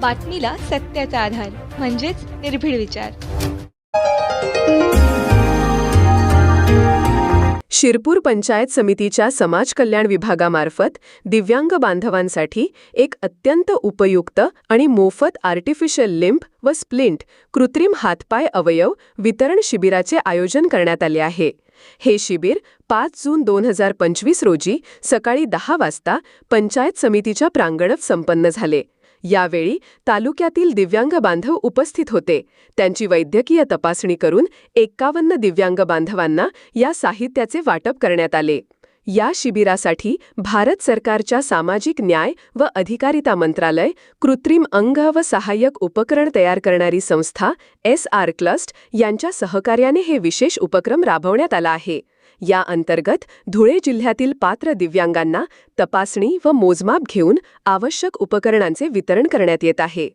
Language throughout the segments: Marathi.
बातमीला सत्याचा आधार म्हणजेच निर्भीड विचार. शिरपूर पंचायत समितीच्या समाज कल्याण विभागामार्फत दिव्यांग बांधवांसाठी एक अत्यंत उपयुक्त आणि मोफत आर्टिफिशियल लिंब व स्प्लिंट कृत्रिम हातपाय अवयव वितरण शिबिराचे आयोजन करण्यात आले आहे. हे शिबिर पाच जून दोन हजार पंचवीस रोजी सकाळी दहा वाजता पंचायत समितीच्या प्रांगणात संपन्न झाले. यावेळी तालुक्यातील दिव्यांग बांधव उपस्थित होते. त्यांची वैद्यकीय तपासणी करून एक्कावन्न दिव्यांग बांधवांना या साहित्याचे वाटप करण्यात आले. या शिबिरासाठी भारत सरकारच्या सामाजिक न्याय व अधिकारिता मंत्रालय कृत्रिम अंग व सहाय्यक उपकरण तयार करणारी संस्था एस आर क्लस्ट यांच्या सहकार्याने हे विशेष उपक्रम राबवण्यात आला आहे. या अंतर्गत धुळे जिल्ह्यातील पात्र दिव्यांगांना तपासणी व मोजमाप घेऊन आवश्यक उपकरणांचे वितरण करण्यात येत आहे.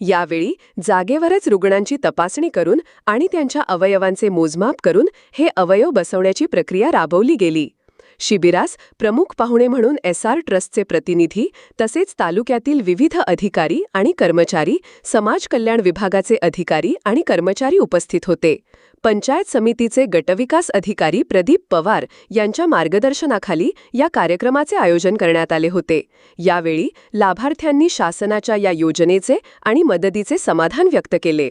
यावेळी जागेवरच रुग्णांची तपासणी करून आणि त्यांच्या अवयवांचे मोजमाप करून हे अवयव बसवण्याची प्रक्रिया राबवली गेली. शिबिरास प्रमुख पाहुणे म्हणून एस आर ट्रस्टचे प्रतिनिधी तसेच तालुक्यातील विविध अधिकारी आणि कर्मचारी समाज कल्याण विभागाचे अधिकारी आणि कर्मचारी उपस्थित होते. पंचायत समितीचे गटविकास अधिकारी प्रदीप पवार यांच्या मार्गदर्शनाखाली या कार्यक्रमाचे आयोजन करण्यात आले होते. यावेळी लाभार्थ्यांनी शासनाच्या या योजनेचे आणि मदतीचे समाधान व्यक्त केले.